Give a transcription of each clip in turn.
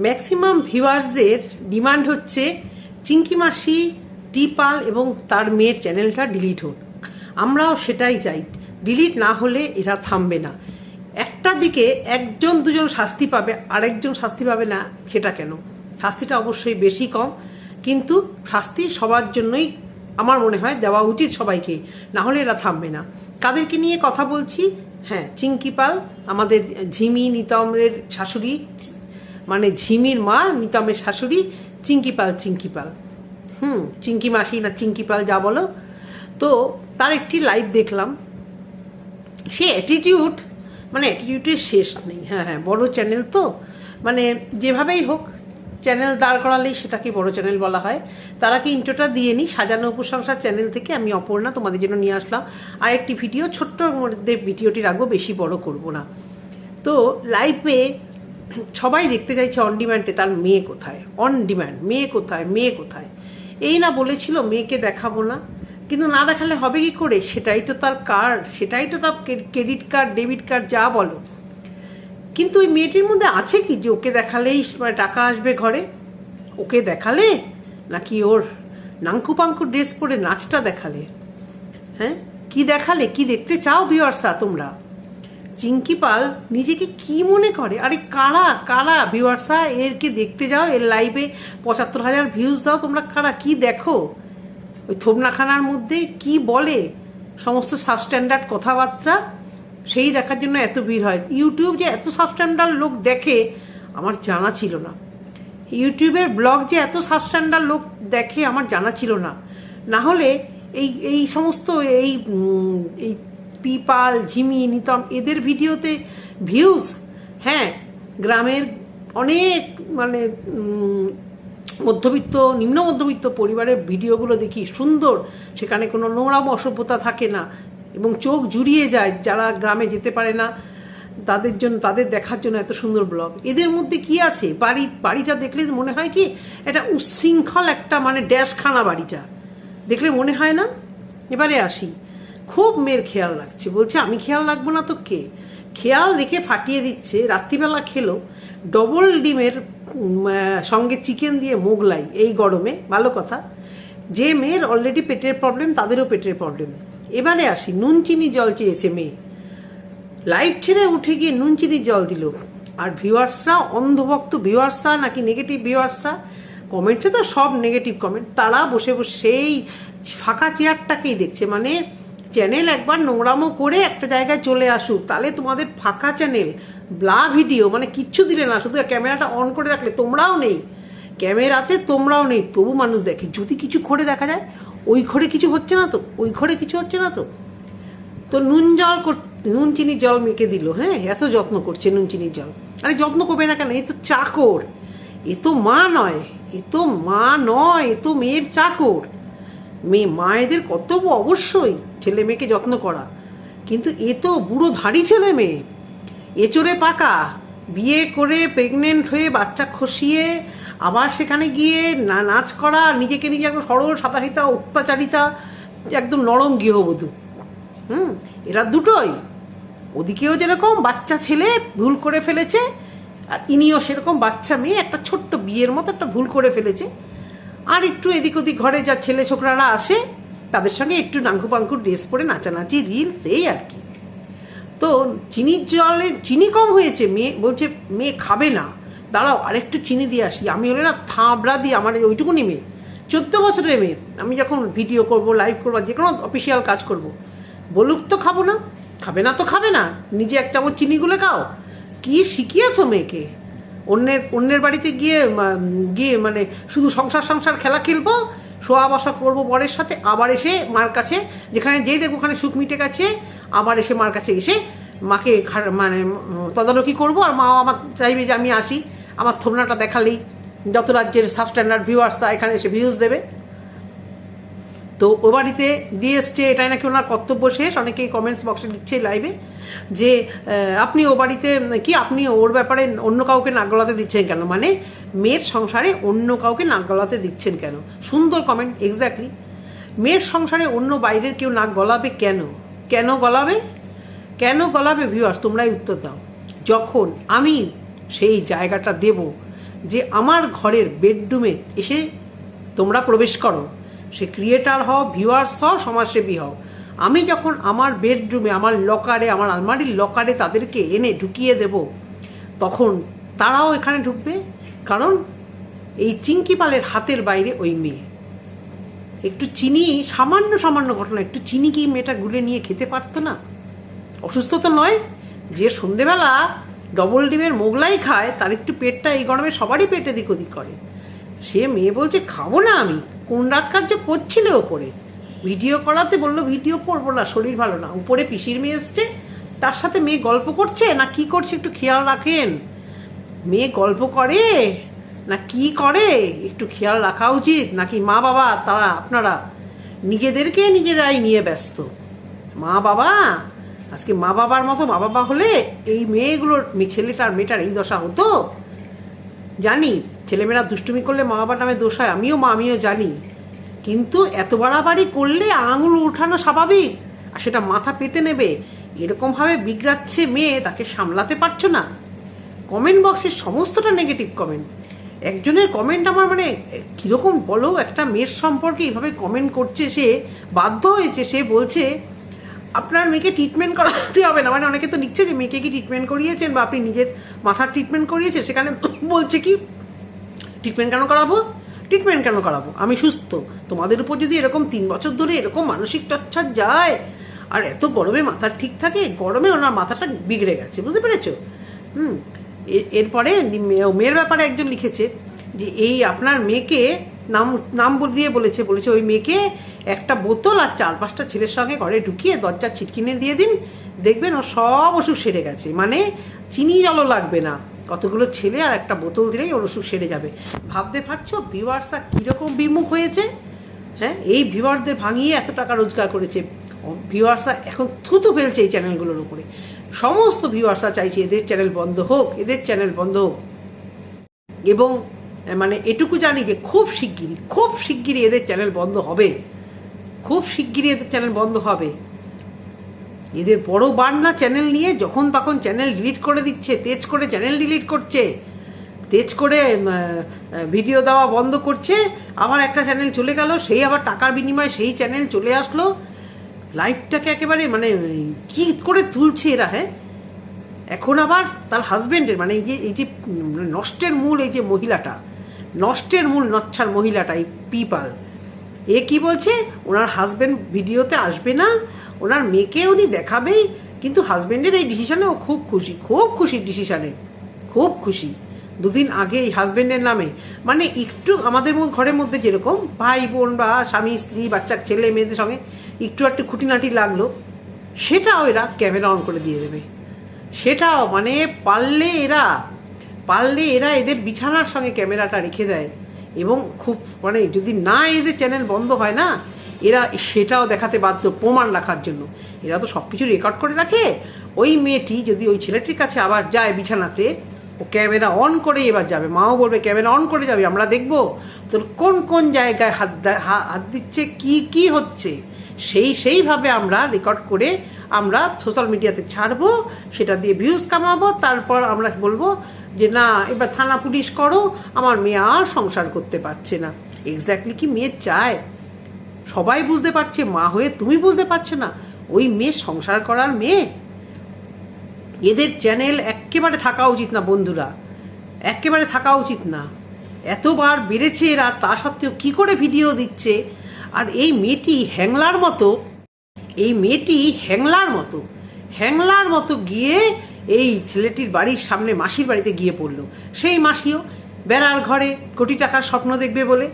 Maximum ভিউয়ার্সদের demand হচ্ছে চিঙ্কি মাসি টিপাল এবং তার মেয়ের চ্যানেলটা ডিলিট হোক। আমরাও সেটাই চাই। ডিলিট না হলে এরা থামবে না। একটা দিকে একজন, দুজন শাস্তি পাবে, আরেকজন শাস্তি পাবে না, সেটা কেন? শাস্তিটা অবশ্যই বেশি কম। কিন্তু শাস্তি সবার জন্যই আমার মনে হয় দেওয়া উচিত সবাইকে। না হলে এরা থামবে না। কাদেরকে নিয়ে কথা বলছি? হ্যাঁ চিঙ্কি পাল আমাদের ঝিমি, নিতমের শাশুড়ি মানে ঝিমির মা নিতমের শাশুড়ি চিঙ্কি পাল চিঙ্কি পাল। হুম চিঙ্কি মাসি না চিঙ্কি পাল যা বলো। তো তার একটি লাইভ দেখলাম। সে অ্যাটিটিউড মানে অ্যাটিটিউডের শেষ নেই। হ্যাঁ হ্যাঁ বড় চ্যানেল তো। মানে যেভাবেই হোক চ্যানেল দাঁড় করালেই সেটাকে বড় চ্যানেল বলা হয়। তারা কি ইন্টোটা দিয়ে নিই। সাজানো উপসংসার চ্যানেল থেকে আমি অপর্ণা তোমাদের জন্য নিয়ে আসলাম। আর একটি ভিডিও ছোট্ট মধ্যে ভিডিওটি রাখব, বেশি বড় করব না। তো লাইভে সবাই দেখতে চাইছে অন ডিম্যান্ডে তার মেয়ে কোথায়? অন ডিম্যান্ড মেয়ে কোথায়? মেয়ে কোথায়? এই না বলেছিল, মেয়েকে দেখাবো না। কিন্তু না দেখালে হবে কি করে? সেটাই তো তার কার্ড সেটাই তো তার ক্রেডিট কার্ড ডেবিট কার্ড যা বলো। কিন্তু ওই মেয়েটির মধ্যে আছে কি যে ওকে দেখালেই মানে টাকা আসবে ঘরে? ওকে দেখালে? নাকি ওর নাঙ্কু পাঙ্কু ড্রেস পরে নাচটা দেখালে? হ্যাঁ? কি দেখালে? কি দেখতে চাও ভিওয়ার্সা তোমরা? চিঙ্কি পাল নিজেকে কি মনে করে? আরে কারা কারা? ভিওয়ার্সা এরকে দেখতে যাও, এর লাইভে পঁচাত্তর হাজার ভিউজ দাও, তোমরা কারা? কি দেখো? ওই থোবনাখানার মধ্যে কি বলে? সমস্ত সাবস্ট্যান্ডার্ড কথাবার্তা, সেই দেখার জন্য এত ভিড় হয়। ইউটিউব যে এত সাবস্ট্যান্ডার্ড লোক দেখে, আমার জানা ছিল না। ইউটিউবের ব্লগ যে এত সাবস্ট্যান্ডার্ড লোক দেখে, আমার জানা ছিল না। না হলে এই এই সমস্ত এই এই পিপাল, ঝিমি, নিতম, এদের ভিডিওতে ভিউজ হ্যাঁ গ্রামের অনেক মানে মধ্যবিত্ত, নিম্ন মধ্যবিত্ত পরিবারের ভিডিওগুলো দেখি, সুন্দর, সেখানে কোনো নোংরাম অসভ্যতা থাকে না এবং চোখ জুড়িয়ে যায়, যারা গ্রামে যেতে পারে না, তাদের জন্য, তাদের দেখার জন্য এত সুন্দর ব্লগ এদের মধ্যে কি আছে? বাড়ি, বাড়িটা দেখলে মনে হয় কি এটা উচ্ছৃঙ্খল একটা মানে ড্যাশখানা বাড়িটা। দেখলে মনে হয় না? এবারে আসি। খুব মেয়ের খেয়াল রাখছে। বলছে, আমি খেয়াল রাখব না তো কে? খেয়াল রেখে ফাটিয়ে দিচ্ছে, রাত্রিবেলা খেলো ডবল ডিমের সঙ্গে চিকেন দিয়ে মোগলাই, এই গরমে, ভালো কথা। যে মেয়ের অলরেডি পেটের প্রবলেম তাদেরও পেটের প্রবলেম এবারে আসি নুন চিনি জল চেয়েছে মেয়ে। লাইভ ছেড়ে উঠে গিয়ে নুন চিনির জল দিল। আর ভিউয়ার্সরা, অন্ধভক্ত ভিউয়ার্সরা নাকি নেগেটিভ ভিউয়ার্সরা? কমেন্টে তো সব নেগেটিভ কমেন্ট তারা বসে বসে সেই ফাঁকা চেয়ারটাকেই দেখছে। মানে চ্যানেল একবার নোংরামো করে একটা জায়গায় চলে আসুক, তাহলে তোমাদের ফাঁকা চ্যানেল ব্লা ভিডিও মানে কিচ্ছু দিলে না, শুধু ক্যামেরাটা অন করে রাখলে তোমরাও নেই। ক্যামেরাতে তোমরাও নেই, তবু মানুষ দেখে। যদি কিছু ঘরে দেখা যায়, ওই ঘরে কিছু হচ্ছে না তো, ওই ঘরে কিছু হচ্ছে না তো। তো নুন জল কর- নুন চিনির জল মেখে দিল হ্যাঁ? এত যত্ন করছে নুন চিনির জল। আরে যত্ন করবে না কেন? এ তো চাকর। এ তো মা নয়, এ তো মা নয়, এ তো মেয়ের চাকর। মেয়ে, মায়েদের কর্তব্য অবশ্যই। ছেলে মেয়েকে যত্ন করা। কিন্তু এ তো বুড়ো ধাড়ি ছেলে মেয়ে। এচড়ে পাকা, বিয়ে করে প্রেগনেন্ট হয়ে বাচ্চা খসিয়ে আবার সেখানে গিয়ে না নাচ করা, নিজেকে নিজে একদম সরল সাদাহিতা অত্যাচারিতা, একদম নরম গৃহবধূ। হুম, এরা দুটোই। ওদিকেও যেরকম বাচ্চা ছেলে ভুল করে ফেলেছে, আর ইনিও সেরকম বাচ্চা মেয়ে, একটা ছোট্ট বিয়ের মতো একটা ভুল করে ফেলেছে। আর একটু এদিক ওদিক ঘরে যা ছেলে ছোকরারা আসে তাদের সঙ্গে একটু নাঙ্কু পাঙ্কু ড্রেস পরে নাচানাচি রিল এই আর কি। তো চিনির জলে, চিনি কম হয়েছে, মেয়ে বলছে, মেয়ে খাবে না। দাঁড়াও, আরেকটু চিনি দিয়ে আসি। আমি হলে না, থাবড়া দিয়ে আমার ওইটুকুনি মেয়ে। চোদ্দ বছরের মেয়ে। আমি যখন ভিডিও করব লাইভ করব, যে কোনো অফিসিয়াল কাজ করব। বলুক তো খাব না। খাবে না তো খাবে না। নিজে এক চামচ চিনি গুলে খাও। কি শিখিয়েছো মেয়েকে? অন্যের অন্যের বাড়িতে গিয়ে গিয়ে মানে শুধু সংসার সংসার খেলা খেলব? শোয়া বসা করব বরের সাথে। আবার এসে মার কাছে, যেখানে যেই দেখব ওখানে সুখ মিটে গেছে, আবার এসে মার কাছে এসে মাকে মানে তদারকি করব। আর মাও আমার চাইবে যে আমি আসি। আমার থমনাটা দেখালেই যত রাজ্যের সাবস্ট্যান্ডার্ড ভিউ তা এখানে এসে ভিউজ দেবে। তো ও বাড়িতে দিয়ে এসছে এটাই নাকি ওনার কর্তব্য শেষ? অনেকেই কমেন্টস বক্সে দিচ্ছে লাইভে যে আপনি ও বাড়িতে, কি আপনি ওর ব্যাপারে অন্য কাউকে নাক গলাতে দিচ্ছেন কেন? মানে মেয়ের সংসারে অন্য কাউকে নাক গলাতে দিচ্ছেন কেন? সুন্দর কমেন্ট এক্স্যাক্টলি মেয়ের সংসারে অন্য বাইরের কেউ নাক গলাবে কেন? কেন গলাবে? কেন গলাবে ভিউয়ার্স তোমরাই উত্তর দাও। যখন আমি সেই জায়গাটা দেব যে আমার ঘরের বেডরুমে এসে তোমরা প্রবেশ করো সে ক্রিয়েটার হও ভিউয়ার্স হও, সমাজসেবী হও। আমি যখন আমার বেডরুমে আমার লকারে আমার আলমারির লকারে তাদেরকে এনে ঢুকিয়ে দেব, তখন তারাও এখানে ঢুকবে, কারণ এই চিঙ্কি পালের হাতের বাইরে ওই মেয়ে। একটু চিনি, সামান্য সামান্য ঘটনা, একটু চিনি কি মেয়েটা গুলে নিয়ে খেতে পারতো না? অসুস্থ তো নয়, যে সন্ধেবেলা ডবল ডিমের মোগলাই খায়, তার একটু পেটটা এই গরমে সবারই পেটে দিক ওদিক করে। সে মেয়ে বলছে, খাব না আমি। কোন রাজকার্য করছিলে ওপরে? ভিডিও করাতে বলল, ভিডিও করব না, শরীর ভালো না। উপরে পিসির মেয়ে এসছে, তার সাথে মেয়ে গল্প করছে না কি করছে একটু খেয়াল রাখেন? মেয়ে গল্প করে না কি করে একটু খেয়াল রাখা উচিত? নাকি মা বাবা তারা আপনারা নিজেদেরকে নিজেরাই নিয়ে ব্যস্ত? মা বাবা? আজকে মা বাবার মতো মা বাবা হলে এই মেয়েগুলোর, মেয়ে- ছেলেটার, মেয়েটার এই দশা হতো? জানি। ছেলেমেয়েরা দুষ্টুমি করলে মা বাবার নামে দোষ হয়। আমিও মা, আমিও জানি। কিন্তু এত বাড়াবাড়ি করলে আঙুল উঠানো স্বাভাবিক। আর সেটা মাথা পেতে নেবে। এরকমভাবে বিগড়াচ্ছে মেয়ে, তাকে সামলাতে পারছ না। কমেন্ট বক্সে সমস্তটা নেগেটিভ কমেন্ট। একজনের কমেন্ট আমার মানে কীরকম বলো? একটা মেয়ের সম্পর্কে এইভাবে কমেন্ট করছে সে, বাধ্য হয়েছে, সে বলছে, আপনার মেয়েকে ট্রিটমেন্ট করাতে হবে না। মানে অনেকে তো লিখছে যে, মেয়েকে কি ট্রিটমেন্ট করিয়েছেন বা আপনি নিজের মাথার ট্রিটমেন্ট করিয়েছেন? সেখানে বলছে কি ট্রিটমেন্ট কেন করাবো? ট্রিটমেন্ট কেন করাবো? আমি সুস্থ। তোমাদের উপর যদি এরকম তিন বছর ধরে এরকম মানসিক টর্চার যায়, আর এত গরমে মাথা ঠিক থাকে, গরমে ওনার মাথাটা বিগড়ে গেছে, বুঝতে পেরেছ? হুম এরপরে মেয়ের ব্যাপারে একজন লিখেছে যে, এই আপনার মেয়েকে নাম নাম দিয়ে বলেছে বলেছে, ওই মেয়েকে একটা বোতল আর চার পাঁচটা ছেলের সঙ্গে ঘরে ঢুকিয়ে দরজা ছিটকিনে দিয়ে দিন, দেখবেন ও সব অসুখ সেরে গেছে। মানে চিনি জলও লাগবে না। কতগুলো ছেলে আর একটা বোতল দিলেই ওর অসুখ সেরে যাবে। ভাবতে পারছ ভিউয়ার্সরা কীরকম বিমুখ হয়েছে? হ্যাঁ এই ভিউয়ারদের ভাঙিয়ে এত টাকা রোজগার করেছে। ভিউয়ার্সরা এখন থুতু ফেলছে এই চ্যানেলগুলোর উপরে। সমস্ত ভিউয়ার্সরা চাইছে এদের চ্যানেল বন্ধ হোক, এদের চ্যানেল বন্ধ হোক। এবং মানে এটুকু জানি যে খুব শিগগিরই খুব শিগগিরই এদের চ্যানেল বন্ধ হবে। খুব শিগগিরই এদের চ্যানেল বন্ধ হবে। এদের বড় বান্না চ্যানেল নিয়ে যখন তখন চ্যানেল ডিলিট করে দিচ্ছে, তেজ করে চ্যানেল ডিলিট করছে, তেজ করে ভিডিও দেওয়া বন্ধ করছে, আবার একটা চ্যানেল চলে গেল, সেই আবার টাকার বিনিময়ে সেই চ্যানেল চলে আসলো। লাইফটাকে একেবারে মানে কি করে তুলছে এরা হ্যাঁ? এখন আবার তার হাজবেন্ডের মানে এই যে এই যে নষ্টের মূল এই যে মহিলাটা, নষ্টের মূল নচ্ছার মহিলাটা, এই পিপাল এ কি বলছে? ওনার হাজবেন্ড ভিডিওতে আসবে না ওনার মেয়েকে উনি দেখাবেই, কিন্তু হাজবেন্ডের এই ডিসিশনে ও খুব খুশি খুব খুশি ডিসিশনে খুব খুশি। দুদিন আগে এই হাজবেন্ডের নামে মানে একটু আমাদের ঘরের মধ্যে যেরকম ভাই বোন বা স্বামী, স্ত্রী, বাচ্চা, ছেলে, মেয়েদের সঙ্গে একটু একটু খুঁটিনাটি লাগল, সেটাও এরা ক্যামেরা অন করে দিয়ে দেবে। সেটাও মানে পারলে এরা পারলে এরা এদের বিছানার সঙ্গে ক্যামেরাটা রেখে দেয়। এবং খুব মানে যদি না এদের চ্যানেল বন্ধ হয় না এরা সেটাও দেখাতে বাধ্য প্রমাণ রাখার জন্য। এরা তো সব কিছু রেকর্ড করে রাখে। ওই মেয়েটি যদি ওই ছেলেটির কাছে আবার যায় বিছানাতে, ও ক্যামেরা অন করে এবার যাবে। মাও বলবে ক্যামেরা অন করে যাবে, আমরা দেখব। তোর কোন কোন জায়গায় হাত হাত দিচ্ছে, কি কি হচ্ছে? সেই, সেইভাবে আমরা রেকর্ড করে আমরা সোশ্যাল মিডিয়াতে ছাড়বো, সেটা দিয়ে ভিউজ কামাবো, তারপর আমরা বলব যে, না, এবার থানা পুলিশ করো, আমার মেয়ে আর সংসার করতে পারছে না। এক্স্যাক্টলি কি মেয়ে চায়? সবাই বুঝতে পারছে, মা হয়ে তুমি বুঝতে পারছ না। ওই মেয়ে সংসার করার মেয়ে? এদের চ্যানেল একেবারে থাকা উচিত না বন্ধুরা একেবারে থাকা উচিত না। এতবার বেড়েছে এরা, তা সত্ত্বেও কি করে ভিডিও দিচ্ছে? আর এই মেয়েটি হ্যাংলার মতো, এই মেয়েটি হ্যাংলার মতো হ্যাংলার মতো গিয়ে এই ছেলেটির বাড়ির সামনে মাসির বাড়িতে গিয়ে পড়ল। সেই মাসিও বেড়ার ঘরে কোটি টাকার স্বপ্ন দেখবে বলে।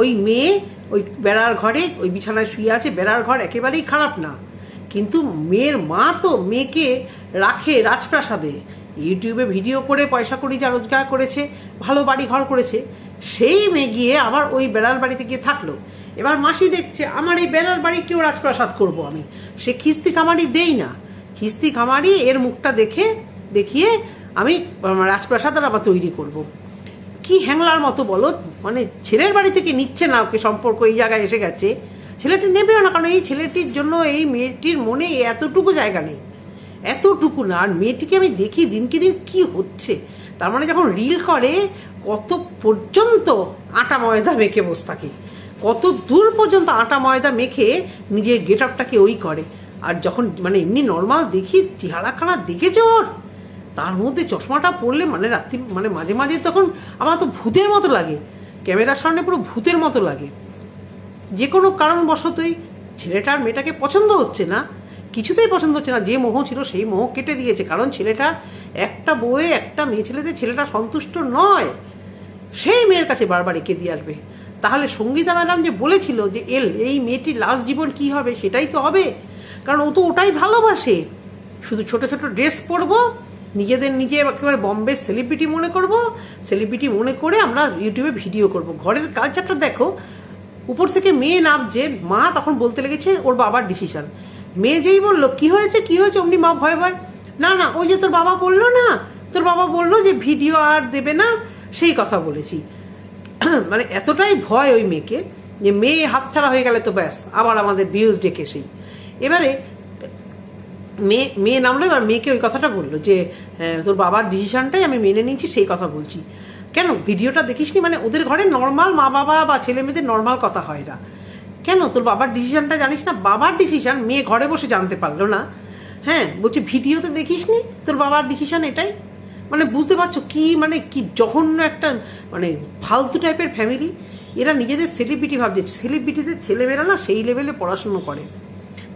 ওই মেয়ে ওই বেড়ার ঘরে, ওই বিছানায় শুয়ে আছে, বেড়ার ঘর একেবারেই খারাপ না। কিন্তু মেয়ের মা তো মেয়েকে রাখে রাজপ্রাসাদে। ইউটিউবে ভিডিও করে পয়সা করি যা রোজগার করেছে, ভালো বাড়ি ঘর করেছে, সেই মেয়ে গিয়ে আবার ওই বেড়ার বাড়িতে গিয়ে থাকল। এবার মাসি দেখছে, আমার এই বেড়ার বাড়ি কেউ রাজপ্রাসাদ করব আমি। সে খিস্তি খামারি দেই না। খিস্তি খামারি এর মুখটা দেখে, দেখিয়ে আমি, রাজপ্রাসাদ আবার তৈরি করব। কি হ্যাংলার মতো বলো? মানে ছেলের বাড়ি থেকে নিচ্ছে না ওকে সম্পর্ক, এই জায়গায় এসে গেছে। ছেলেটি নেবেও না, কারণ এই ছেলেটির জন্য, এই মেয়েটির মনে এতটুকু জায়গা নেই। এতটুকু না, আর মেয়েটিকে আমি দেখি দিনকে দিন কি হচ্ছে। তার মানে যখন রিল করে, কত পর্যন্ত আটা ময়দা মেখে বসে থাকে। কত দূর পর্যন্ত আটা ময়দা মেখে নিজের গেট আপটাকে ওই করে। আর যখন মানে এমনি নর্মাল দেখি, চেহারাখানা দেখেছ ওর? তার মধ্যে চশমাটা পরলে মানে রাত্রি মানে মাঝে মাঝে তখন আমার তো ভূতের মতো লাগে। ক্যামেরার সামনে পুরো ভূতের মতো লাগে। যে কোনো কারণবশতই ছেলেটার মেয়েটাকে পছন্দ হচ্ছে না, কিছুতেই পছন্দ হচ্ছে না। যে মোহ ছিল সেই মোহ কেটে দিয়েছে। কারণ ছেলেটা একটা বউয়ে একটা মেয়ে ছেলেতে ছেলেটা সন্তুষ্ট নয়। সেই মেয়ের কাছে বারবার এঁকে দিয়ে আসবে। তাহলে সঙ্গীতা ম্যাডাম যে বলেছিল যে, এল, এই মেয়েটির লাস্ট জীবন কি হবে? সেটাই তো হবে। কারণ ও তো ওটাই ভালোবাসে। শুধু ছোট ছোট ড্রেস পরবো নিজেদের নিজে একেবারে বম্বে সেলিব্রিটি মনে করব সেলিব্রিটি মনে করে আমরা ইউটিউবে ভিডিও করব। ঘরের কালচারটা দেখো, উপর থেকে মেয়ে নামছে, মা তখন বলতে লেগেছে, ওর বাবার ডিসিশন মেয়ে যেই বলল, কি হয়েছে কি হয়েছে? অমনি মা ভয় ভয়, না না, ওই যে তোর বাবা বলল না, তোর বাবা বলল যে ভিডিও আর দেবে না, সেই কথা বলেছি। মানে এতটাই ভয় ওই মেয়েকে যে মেয়ে হাতছাড়া হয়ে গেলে তো ব্যাস, আবার আমাদের ভিউজ ডেকে সেই। এবারে মেয়ে মেয়ে নামলো এবার মেয়েকে ওই কথাটা বলল যে তোর বাবার ডিসিশনটাই আমি মেনে নিয়েছি, সেই কথা বলছি। কেন? ভিডিওটা দেখিসনি? মানে ওদের ঘরে নর্মাল মা বাবা বা ছেলে মেয়েদের নর্মাল কথা হয় না। কেন? তোর বাবার ডিসিশনটা জানিস না? বাবার ডিসিশন মেয়ে ঘরে বসে জানতে পারল না। হ্যাঁ বলছি ভিডিওতে দেখিসনি তোর বাবার ডিসিশন এটাই? মানে বুঝতে পারছ কি মানে কি জঘন্য একটা মানে ফালতু টাইপের ফ্যামিলি এরা নিজেদের সেলিব্রিটি ভাবছে। সেলিব্রিটিদের ছেলেমেয়েরা না সেই লেভেলে পড়াশুনো করে।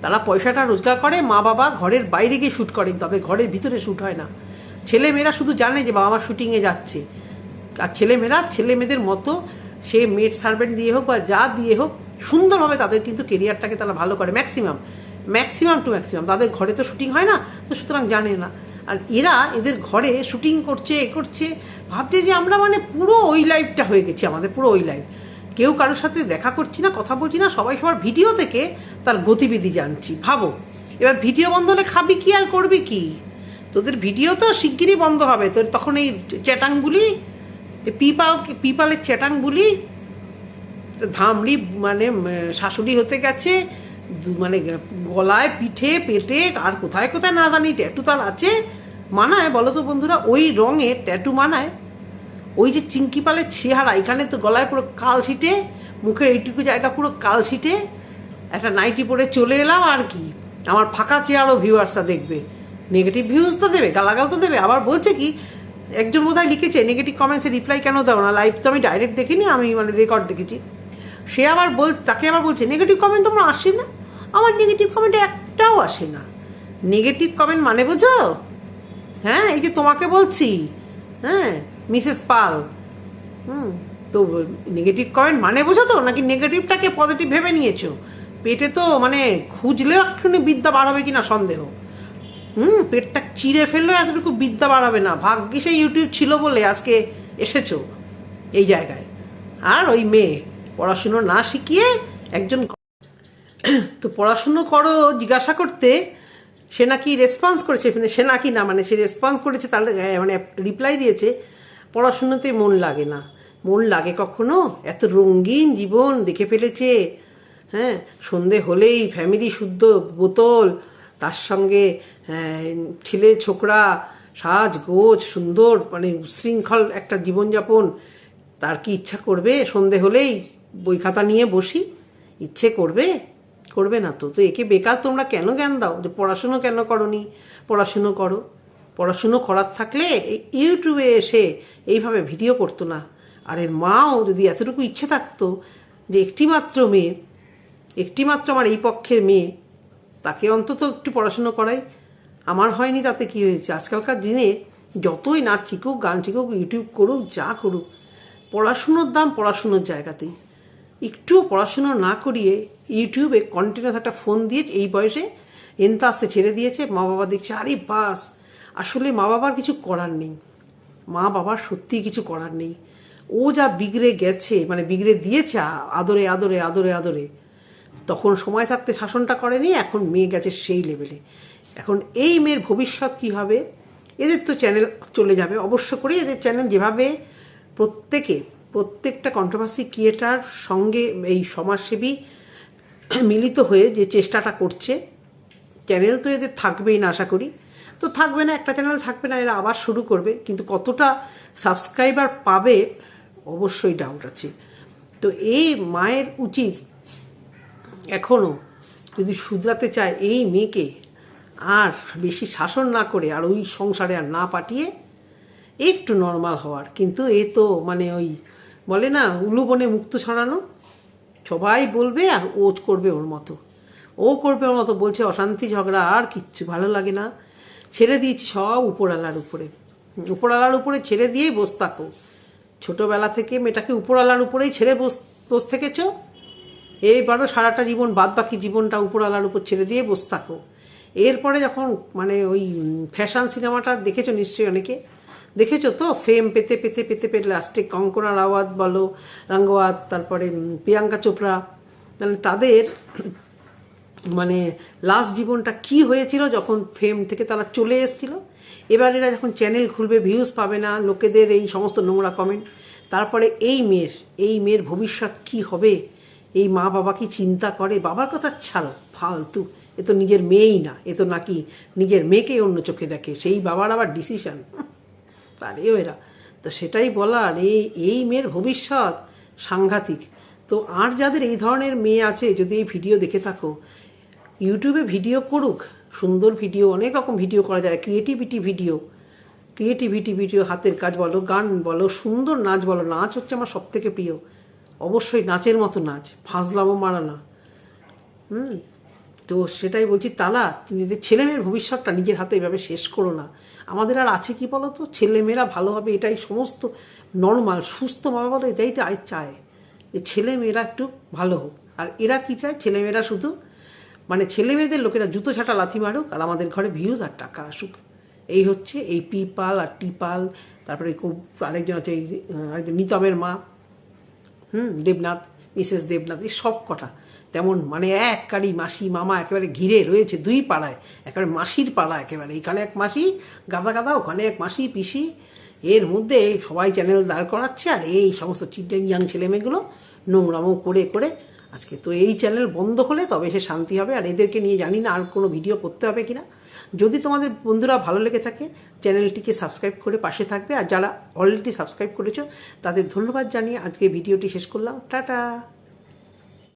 তারা পয়সাটা রোজগার করে, মা বাবা ঘরের বাইরে গিয়ে শ্যুট করে তবে ঘরের ভিতরে শ্যুট হয় না। ছেলে মেয়েরা শুধু জানে যে বাবা মা শ্যুটিংয়ে যাচ্ছে। আর ছেলেমেয়েরা ছেলে মেয়েদের মতো সে মেড সার্ভেন্ট দিয়ে হোক বা যা দিয়ে হোক, সুন্দরভাবে তাদের কিন্তু কেরিয়ারটাকে তারা ভালো করে। ম্যাক্সিমাম ম্যাক্সিমাম টু ম্যাক্সিমাম তাদের ঘরে তো শুটিং হয় না, তো সুতরাং জানে না। আর এরা এদের ঘরে শুটিং করছে, এ করছে। ভাবছে যে আমরা মানে পুরো ওই লাইফটা হয়ে গেছি, আমাদের পুরো ওই লাইফ কেউ কারোর সাথে দেখা করছি না, কথা বলছি না, সবাই সবার ভিডিও থেকে তার গতিবিধি জানছি। ভাবো, এবার ভিডিও বন্ধ হলে খাবি কি আর করবি কি? তোদের ভিডিও তো শিগগিরই বন্ধ হবে, তোর তখন এই চ্যাটাংগুলি পিপাল, পিপালের চ্যাটাংগুলি, ধামড়ি মানে শাশুড়ি হতে গেছে মানে গলায়, পিঠে, পেটে, আর কোথায় কোথায় না জানি ট্যাটু তার আছে, মানায়, বলো তো বন্ধুরা, ওই রঙে ট্যাটু মানায়। ওই যে চিঙ্কি পালের চেহারা, এখানে তো গলায় পুরো কাল ছিটে মুখের এইটুকু জায়গা পুরো কাল ছিটে। একটা নাইটি পরে চলে এলাম আর কি। আমার ফাঁকা চেয়ারও ভিউয়ার্সরা দেখবে। নেগেটিভ ভিউজ তো দেবে, গালাগাল তো দেবে। আবার বলছে কি, একজন বোধহয় লিখেছে নেগেটিভ কমেন্টসে রিপ্লাই কেন দাও না? লাইভ তো আমি ডাইরেক্ট দেখিনি, আমি মানে রেকর্ড দেখেছি। সে আবার বল, তাকে আবার বলছে নেগেটিভ কমেন্ট তোমার আসে না? আমার নেগেটিভ কমেন্ট একটাও আসে না। নেগেটিভ কমেন্ট মানে বোঝো? হ্যাঁ এই যে তোমাকে বলছি হ্যাঁ। মিসেস পাল। হুম তো নেগেটিভ কমেন্ট মানে বোঝো তো নাকি নেগেটিভটাকে পজিটিভ ভেবে নিয়েছো? পেটে তো মানে খুঁজলেও একটুখানি বিদ্যা বাড়াবে কিনা সন্দেহ। হুম পেটটা চিড়ে ফেললেও এতটুকু বিদ্যা বাড়াবে না। ভাগ্যিসে ইউটিউব ছিল বলে আজকে এসেছ এই জায়গায়। আর ওই মেয়ে পড়াশুনো না শিখিয়ে একজন তো পড়াশুনো করো জিজ্ঞাসা করতে। সে নাকি রেসপন্স করেছে মানে সে নাকি না মানে সে রেসপন্স করেছে তাহলে হ্যাঁ, মানে রিপ্লাই দিয়েছে। পড়াশুনোতে মন লাগে না। মন লাগে কখনো? এত রঙিন জীবন দেখে ফেলেছে। হ্যাঁ সন্ধে হলেই ফ্যামিলি শুদ্ধ বোতল, তার সঙ্গে ছেলে, ছোকরা, সাজ, গোজ, সুন্দর মানে শৃঙ্খল একটা জীবনযাপন। তার কি ইচ্ছা করবে? সন্ধে হলেই বই খাতা নিয়ে বসি। ইচ্ছে করবে? করবে না তো। তো একে বেকার তোমরা কেন জ্ঞান দাও? যে পড়াশুনো কেন করনি? পড়াশুনো করো। পড়াশুনো করার থাকলে ইউটিউবে এসে এইভাবে ভিডিও করতো না। আর এর মাও যদি এতটুকু ইচ্ছে থাকতো যে একটিমাত্র মেয়ে, একটিমাত্র আমার এই পক্ষের মেয়ে, তাকে অন্তত একটু পড়াশুনো করাই। আমার হয়নি তাতে কি হয়েছে? আজকালকার দিনে যতই নাচ শিখুক, গান শিখুক, ইউটিউব করুক, যা করুক, পড়াশুনোর দাম পড়াশুনোর জায়গাতেই। একটুও পড়াশুনো না করিয়ে ইউটিউবে কন্টিনিউস একটা ফোন দিয়ে এই বয়সে এনতা আসতে ছেড়ে দিয়েছে মা বাবা দেখছে, আরে বাস আসলে মা বাবার কিছু করার নেই। মা বাবার সত্যিই কিছু করার নেই। ও যা বিগড়ে গেছে মানে বিগড়ে দিয়েছে আদরে আদরে আদরে আদরে, তখন সময় থাকতে শাসনটা করেনি, এখন মেয়ে গেছে সেই লেভেলে এখন এই মেয়ের ভবিষ্যৎ কি হবে? এদের তো চ্যানেল চলে যাবে। অবশ্য করে এদের চ্যানেল যেভাবে প্রত্যেকে, প্রত্যেকটা কন্ট্রোভার্সি ক্রিয়েটার সঙ্গে এই সমাজসেবী মিলিত হয়ে যে চেষ্টাটা করছে চ্যানেল তো এদের থাকবেই না, আশা করি। তো থাকবে না, একটা চ্যানেল থাকবে না, এরা আবার শুরু করবে। কিন্তু কতটা সাবস্ক্রাইবার পাবে, অবশ্যই ডাউট আছে। তো এই মায়ের উচিত এখনও যদি শুধরাতে চায় এই মেয়েকে আর বেশি শাসন না করে আর ওই সংসারে আর না পাঠিয়ে, একটু নর্মাল হওয়ার। কিন্তু এ তো মানে ওই বলে না উলুবনে মুক্ত ছড়ানো। সবাই বলবে আর ও করবে ওর মতো। ও করবে ওর মতো, বলছে অশান্তি, ঝগড়া, আর কিচ্ছু ভালো লাগে না। ছেড়ে দিয়েছি সব উপরালার উপরে। উপরালার উপরে ছেড়ে দিয়েই বস থাকো। ছোটোবেলা থেকে মেয়েটাকে উপরালার উপরেই ছেড়ে বস বস থেকেছ? এইবারও সারাটা জীবন বাদ বাকি জীবনটা উপরালার উপর ছেড়ে দিয়ে বস থাকো। এরপরে যখন মানে ওই ফ্যাশন সিনেমাটা দেখেছ নিশ্চয়ই অনেকে? দেখেছ তো? ফেম পেতে পেতে পেতে পেতে লাস্টে কঙ্কনা রাওয়াত বলো, রাঙ্গওয়াত, তারপরে প্রিয়াঙ্কা চোপড়া। তাহলে তাদের মানে লাস্ট জীবনটা কি হয়েছিল যখন ফেম থেকে তারা চলে এসেছিল? এবার এরা যখন চ্যানেল খুলবে ভিউজ পাবে না, লোকেদের এই সমস্ত নোংরা কমেন্ট তারপরে এই মেয়ের এই মেয়ের ভবিষ্যৎ কি হবে? এই মা বাবা কি চিন্তা করে? বাবার কথা ছাড়ো, ফালতু। এ তো নিজের মেয়েই না, এ তো নাকি নিজের মেয়েকেই অন্য চোখে দেখে, সেই বাবার আবার ডিসিশন পারেও এরা। তো সেটাই বলার, এই এই মেয়ের ভবিষ্যৎ সাংঘাতিক। তো আর যাদের এই ধরনের মেয়ে আছে, যদি এই ভিডিও দেখে থাকো ইউটিউবে ভিডিও করুক, সুন্দর ভিডিও অনেক রকম ভিডিও করা যায় ক্রিয়েটিভিটি ভিডিও ক্রিয়েটিভিটি ভিডিও হাতের কাজ বলো, গান বলো, সুন্দর নাচ বলো, নাচ হচ্ছে আমার সব থেকে প্রিয়। অবশ্যই নাচের মতো নাচ ফাঁসলামও মারা না। হুম? তো সেটাই বলছি, তালা, নিজেদের ছেলেমেয়ের ভবিষ্যৎটা নিজের হাতে এভাবে শেষ করো না। আমাদের আর আছে কি বলো তো ছেলেমেয়েরা ভালো হবে, এটাই সমস্ত নর্মাল সুস্থ মা বাবা এটাই চায়। যে ছেলেমেয়েরা একটু ভালো হোক। আর এরা কি চায়? ছেলেমেয়েরা শুধু মানে ছেলে মেয়েদের লোকেরা জুতো, ছাটা, লাথি মারুক আর আমাদের ঘরে ভিউজ আর টাকা আসুক। এই হচ্ছে এই পিপাল আর টিপাল, তারপরে খুব আরেকজন আছে, এই আরেকজন নিতমের মা, হুম, দেবনাথ, মিসেস দেবনাথ, এই সব কটা। তেমন মানে এক কারি মাসি, মামা একেবারে ঘিরে রয়েছে দুই পাড়ায়, একেবারে মাসির পাড়া একেবারে। এখানে এক মাসি গাদা গাদা ওখানে এক মাসি, পিসি। এর মধ্যে সবাই চ্যানেল দাঁড় করাচ্ছে আর এই সমস্ত চিন্তা ইয়াং ছেলেমেয়েগুলো নোংরামো করে করে আজকে। তো এই চ্যানেল বন্ধ হলে তবে সে শান্তি হবে, আর এদেরকে নিয়ে জানি না আর কোনো ভিডিও করতে হবে কিনা। যদি তোমাদের বন্ধুরা ভালো লেগে থাকে চ্যানেলটিকে সাবস্ক্রাইব করে পাশে থাকবে। আর যারা অলরেডি সাবস্ক্রাইব করেছ, তাদের ধন্যবাদ জানিয়ে আজকে ভিডিওটি শেষ করলাম। টাটা!